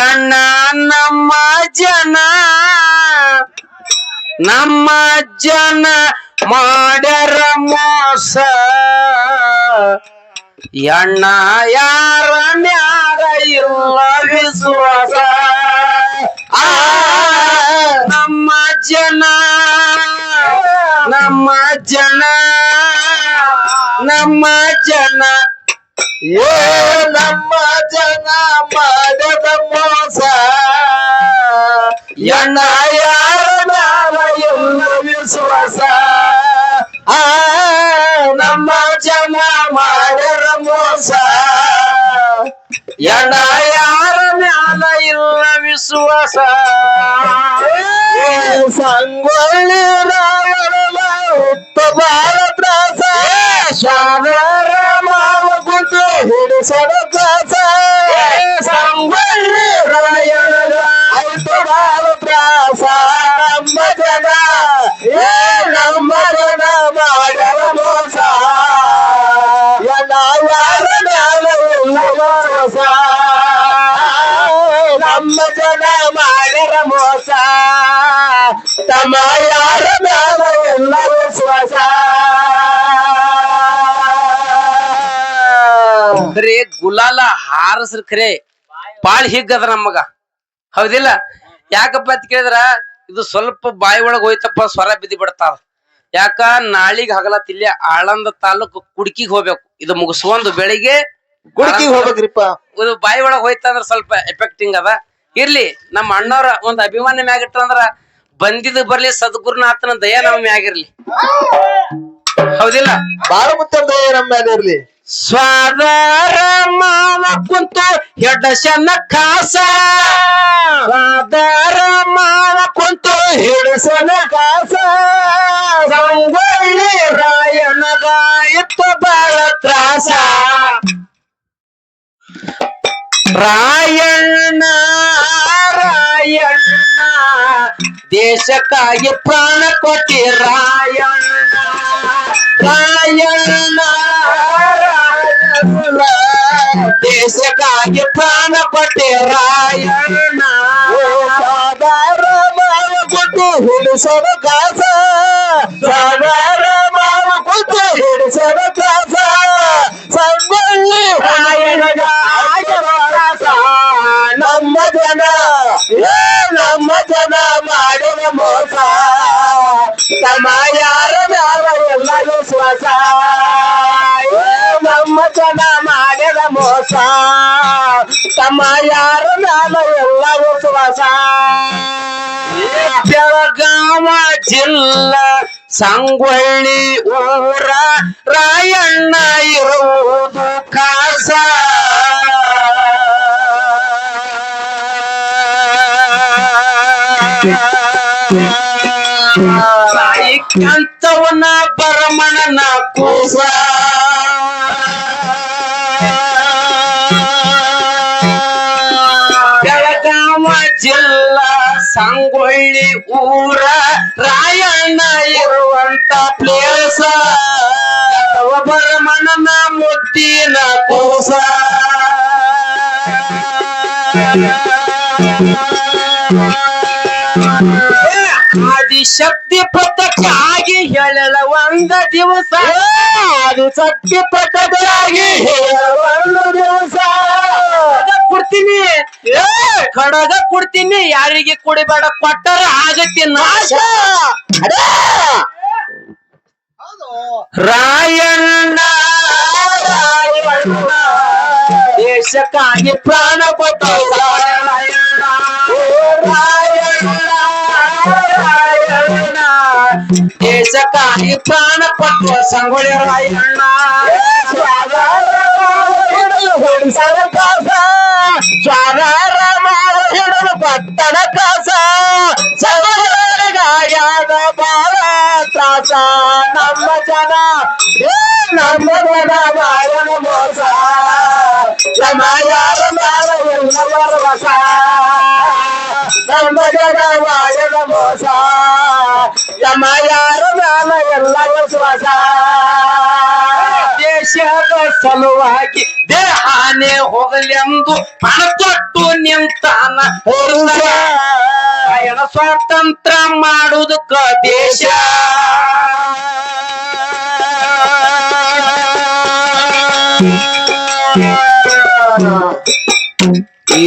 ಎಣ್ಣ ನಮ್ಮ ಜನ ನಮ್ಮ ಜನ ಮಾಡ್ಯಾರ ಮೋಸ. ಎಣ್ಣ ಯಾರ ಮ್ಯಾಗ ಇಲ್ಲ ವಿಶ್ವಾಸ. ನಮ್ಮ ಜನ ನಮ್ಮ ಜನ ನಮ್ಮ ಜನ ಏ ನಮ್ಮ ಜನ ಮಾಡದ ಮೋಸ. ಎಣ್ಣ ಯಾರ ಮ್ಯಾಲ ವಿಶ್ವಾಸ. ಆ, ನಮ್ಮ ಜನ ಮಾಡದ ಮೋಸ. ಎಣ್ಣ ಯಾರ ಮ್ಯಾಲ ಇಲ್ಲ ವಿಶ್ವಾಸ. ಸಂಗೊಳ್ಳಿ ರಾವಣ ಉತ್ತಮ ಬಾಳ ತ್ರಾಸ జన మాడర మోస తమ యార మేల ఉన్న విశ్వాస ಬರೀ ಗುಲಾಲ ಹಾರಸ್ರ ಖರೆ ಬಾಳ್ ಹಿಗ್ಗದ ನಮಗ ಹೌದಿಲ್ಲ? ಯಾಕಪ್ಪ ಅಂತ ಕೇಳಿದ್ರ ಇದು ಸ್ವಲ್ಪ ಬಾಯಿ ಒಳಗ ಹೋಯ್ತಪ್ಪ ಸ್ವರ ಬಿದ್ದಿ ಬಿಡ್ತಾವ ಯಾಕ? ನಾಳಿಗ್ ಹಗಲತ್ ಇಲ್ಲೇ ಆಳಂದ ತಾಲೂಕು ಕುಡ್ಕಿಗ್ ಹೋಗ್ಬೇಕು. ಇದು ಮುಗಿಸ್ಕೊಂಡು ಬೆಳಿಗ್ಗೆ ಕುಡ್ಕಿಗ್ ಹೋಗ್ಬೇಕ್ರಿಪ್ಪ. ಇದು ಬಾಯಿ ಒಳಗ್ ಹೋಯ್ತಂದ್ರ ಸ್ವಲ್ಪ ಎಫೆಕ್ಟಿಂಗ್ ಅದ. ಇರ್ಲಿ ನಮ್ಮ ಅಣ್ಣವ್ರ ಒಂದ್ ಅಭಿಮಾನ ಮ್ಯಾಗಿಟ್ರಂದ್ರ ಬಂದಿದ್ ಬರ್ಲಿ ಸದ್ಗುರುನಾಥನ ದಯ ನಮ್ಮ ಮ್ಯಾಗಿರ್ಲಿ ಹೌದಿಲ್ಲ? ಬಾಳ ದಯ ನಮ್ಮ ಮ್ಯಾಗಿರ್ಲಿ ಸ್ವಾದರ ಮಾವ ಕುಂತು ಹೆಡ್ಡಸನ ಕಾಸ. ಸ್ವಾದರ ಮಾವ ಕುಂತು ಹಿಡಿಸನ ಕಾಸ. ಸಂಗೊಳ್ಳಿ ರಾಯಣಗ ಇತ್ತು ಬಾಳ ತ್ರಾಸ. ರಾಯಣ್ಣ ರಾಯಣ್ಣ, ದೇಶಕ್ಕಾಗಿ ಪ್ರಾಣ ಕೊಟ್ಟಿ ರಾಯಣ್ಣ. ರಾಯಣ್ಣ ರಾಯಣ್ಣ ದೇಶಕ್ಕಾಗಿ ಪ್ರಾಣ ಪಟ್ಟೆ ರಾಯಣ್ಣ ಸಾದಾರ ಮಾವ ಕೊಟ್ಟು ಜನ ಮಾಡಿದ ಮೋಸ. ತಮ್ಮ ಯಾರು ನಾನು ಎಲ್ಲ ವಿಶ್ವಾಸ ಬೆಳಗಾವ ಜಿಲ್ಲಾ ಸಂಗೊಳ್ಳಿ ಊರ ರಾಯಣ್ಣ ಇರುವುದು ಕಾಸ ಕಂತವನ ಬರಮಣನ ಕೂಸ. ಸಂಗೊಳ್ಳಿ ಊರ ರಾಯಣ್ಣ ಇರುವಂತ ಪ್ಲೇಸ ಬರಮಣನ ಮುದ್ದಿನ ಕೋಸ. ಆದಿಶಕ್ತಿ ಪಥಕ್ಕಾಗಿ ಹೇಳಲ ಒಂದ ದಿವಸ. ಅದು ಸತ್ಯ ಹೇಳಲ ಒಂದು ದಿವಸ. ಕೊಡ್ತೀನಿ ಏ, ಖಡಗ ಕೊಡ್ತೀನಿ ಯಾರಿಗೆ ಕುಡಿಬೇಡ ಕೊಟ್ಟರ ಆಗತ್ತೆ ನಾಶ ಅದೇ ರಾಯಣ್ಣ ರಾಯಣ್ಣ ದೇಶಕ್ಕಾಗಿ ಪ್ರಾಣ ಕೊಟ್ಟ ರಾಯಣ್ಣ ರಾಯಣ್ಣ ರಾಯಣ್ಣ ದೇಶಕ್ಕಾಗಿ ಪ್ರಾಣ ಕೊಟ್ಟ ಸಂಗೊಳ್ಳಿ ರಾಯಣ್ಣ ವಿಶ್ವಾಸ ದೇಶದ ಸಲುವಾಗಿ ದೇಹಾನೆ ಹೋಗಲೆಂದು ಪಣತೊಟ್ಟು ನಿಂತಾನ ರಾಯಣ ಸ್ವಾತಂತ್ರ್ಯ ಮಾಡುವುದಕ್ಕ ದೇಶ.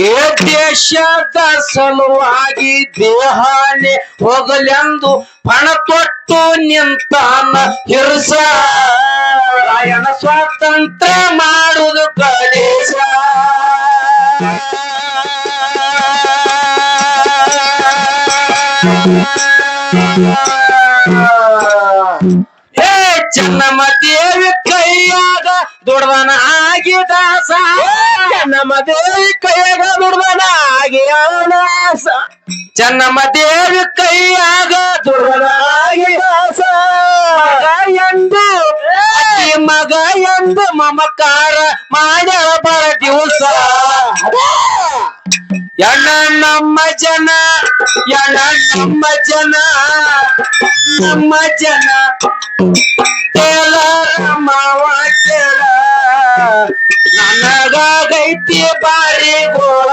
ಏ ದೇಶದ ಸಲುವಾಗಿ ದೇಹಾನೆ ಹೋಗಲೆಂದು ಪಣ ತೊಟ್ಟು ನಿಂತಾನ ಹಿರ್ಸ. ರಾಯಣ ಸ್ವಾತಂತ್ರ್ಯ ಮಾಡುದು ದೇಶ ಹೇ ಚೆನ್ನಮ್ಮ ದೇವಿ ಕೈಯಾಗ ದುಡ್ದನ ಆಗಿ ದಾಸ. ನಮ್ಮ ದೇವಿ ಕೈಯಾಗ ಆಗಿ ಆಗ್ಯಾನಾಸ ಚೆನ್ನಮ್ಮ ದೇವಿ ಕೈಯಾಗ ದುಡ್ದನ ಆಗಿ ದಾಸ ಮಗ ಎಂದು ಅತ್ತಿ ಮಗ ಎಂದು ಮಮಕಾರ ಮಾಡ್ಯಾಳ ಬರ ದಿವಸ ಎಣ್ಣ ನಮ್ಮ ಜನ ಎಣ್ಣ ನಮ್ಮ ಜನ ನಮ್ಮ ಜನ ಕೇಳ ಮಾವ ಕೇಳ ನನಗಾಗೈತಿ ಬಾರಿ ಗೋಳ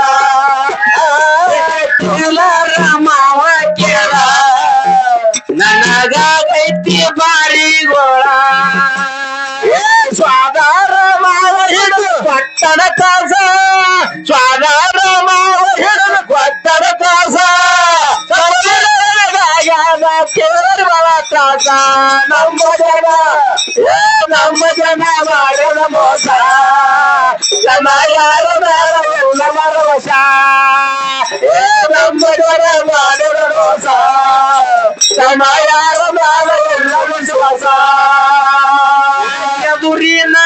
ಕೇಳ ಮಾವ ಕೇಳ ನನಗಾಗೈತಿ ಬಾರಿ ಗೋಳ ಸ್ವಾದಾರ ಮಾವ ಹಿಡಿದು ಪಟ್ಟಣ ಕಾಸ ಸ್ವಾದಾರ ಮಾವ ಹಿಡಿದು ಕೊಟ್ಟರ ಕಾಸ ಸಮಾಧಾನದಾಗ ಕೇಳುವ ತ್ರಾಸ ನಮ್ಮ ಜನ ಏ ನಮ್ಮ ಜನ ಮಾಡದ ಮೋಸ ಯಾರ ಮೇಲ ವಿಶ್ವಾಸ ಎದುರಿನ,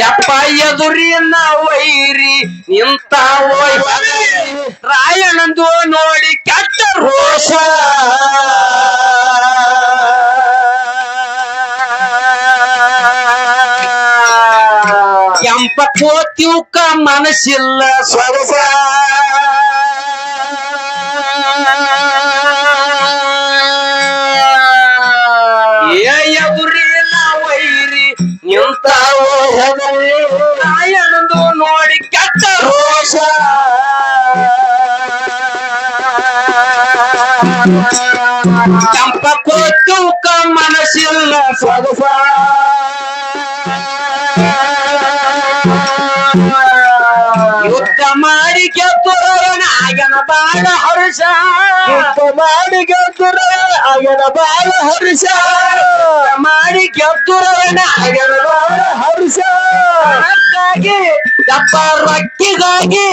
ಯಪ್ಪ ಎದುರಿನ ವೈರಿ ನಿಂತ ರಾಯಣಂದು ನೋಡಿ ಕೆಟ್ಟ ರೋಷ. ಕೆಂಪ ಕೋತಿವ್ಕ ಮನಸ್ಸಿಲ್ಲ. ಸೊಗಸ చంప కొట్టుక మనసిల్ల సొగసా ಬಾಳ ಹರುಷ. ಮಾಡಿ ಗೆದ್ದುರ ಅಗನ ಬಾಳ ಹರ್ಷ. ಮಾಡಿ ಗೆದ್ದುರವನ. ಅಗನ ಬಾಳ ಹರ್ಷ. ಹಣಕ್ಕಾಗಿ ಯಪ್ಪ ರೊಕ್ಕಿಗಾಗಿ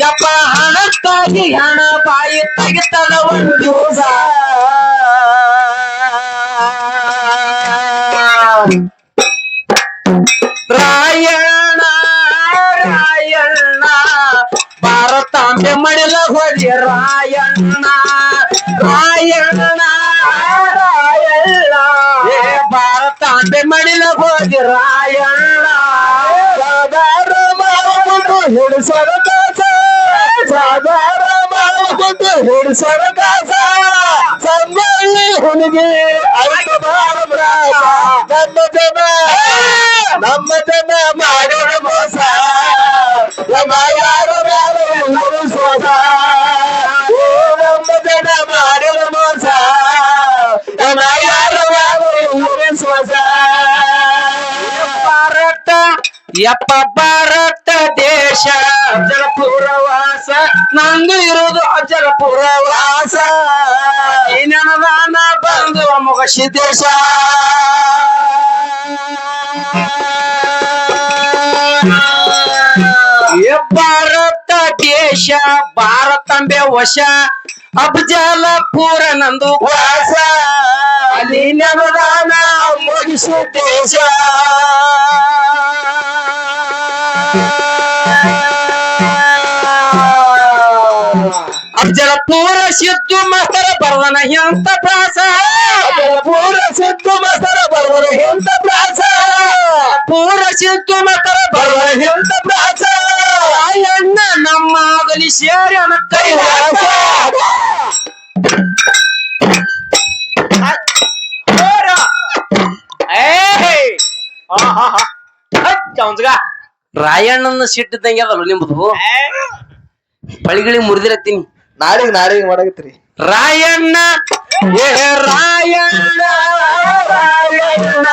ಯಪ್ಪ ಹಣಕ್ಕಾಗಿ ಹಣ ಬಾಯಿ ತೆಗಿತದ ಒಂದು ದಿವಸ. ರಾಯಣ್ಣ செம்மடில கொடி ராயண்ணா ராயண்ணா ராயண்ணா ஏ பாரத்தாண்டை மடில கொடி ராயண்ணா. சாதாரணமாக சொரகாச சாதாரணமாக சொரகாச சம்பளி உனக்கு ಯಪ್ಪ ಭಾರತ ದೇಶ. ಅಜರಪುರವಾಸ ನಂದು ಇರುವುದು ಅಜರಪುರವಾಸ ವಾಸ ನನದಾನ ಬಂದು ಮುಗಸಿ ದೇಶ. ಭಾರತ ದೇಶ ಭಾರತಂಬೆ ವಶ. ಅಫಜಲಪುರ ನಂದು ವಾಸ. ಅಲ್ಲಿ ನಮದಾನ ಮುಗಿಸು ದೇಶ. ಅಫಜಲಪುರ ಸಿದ್ದು ಮಸ್ತರ ಬರ್ವನ ಎಂತ ಪ್ರಾಸ ಪೂರ ಸಿದ್ದು ಮಸರ ಬರುವ ಎಂತ ಪ್ರಾಸ ಪೂರ ಸಿದ್ದು ಮಸ್ತರ ರಾಯಣ್ಣನ ಸಿಟ್ಟಿದ್ದಂಗೆ ಅದಲ್ಲ ನಿಮ್ದು? ಪಳಿಗಿಳಿ ಮುರಿದಿರತ್ತೀನಿ. ನಾಳೆಗೆ ನಾಳೆಗೆ ಮಾಡಕತ್ರಿ ರಾಯಣ್ಣ ಏ ರಾಯಣ್ಣ ರಾಯಣ್ಣ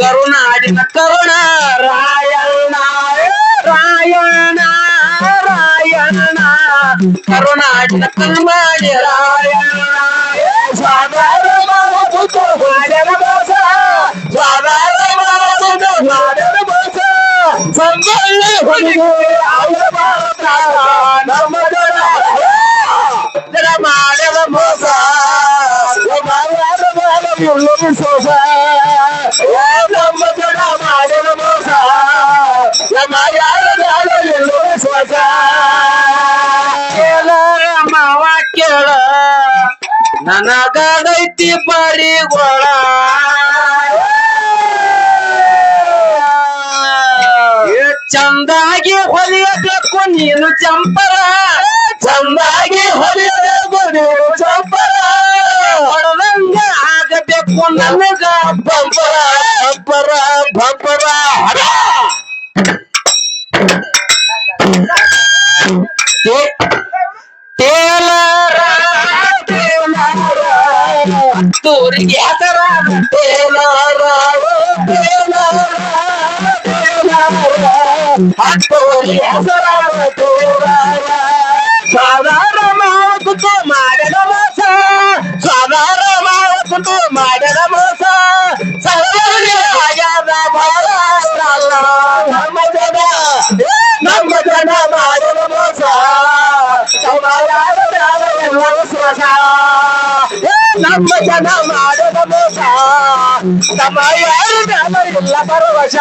ಕರುನಾಡಿನ ಕರುಣ ರಾಯಣ್ಣ ರಾಯಣ್ಣ ರಾಯಣ್ಣ ಕರುಣಾಡಿ ಕಲ್ಮಾಡಿ ರಾಯಣ್ಣ ಏ ಸಂಗೊಳ್ಳಿ ಹುಡುಗಿ ಚಂದಾಗಿ ಹೊಲಿಯಬೇಕು ನೀನು ಚಂಪರ ಚಂದಾಗಿ ಹೊಲಿಯಬೇಕು ನೀನು ಚಂಪರ ಹೊಡೆದಂಗ ಆಗಬೇಕು ನನಗ ಬಂಪರ ಬಂಪರ ಬಂಪರ ಹರ. ಟೇ- ಟೇಲರ ಟೇಲರ ತೂರಿಗೆ ಹೆಸರ ಟೇಲರ సాధారణతో మాడల మోస సాధారణతో మాడల మోస నమ్మజన మాడల మోస నమ్మజన మాడల మోస తమ యారు పరవశ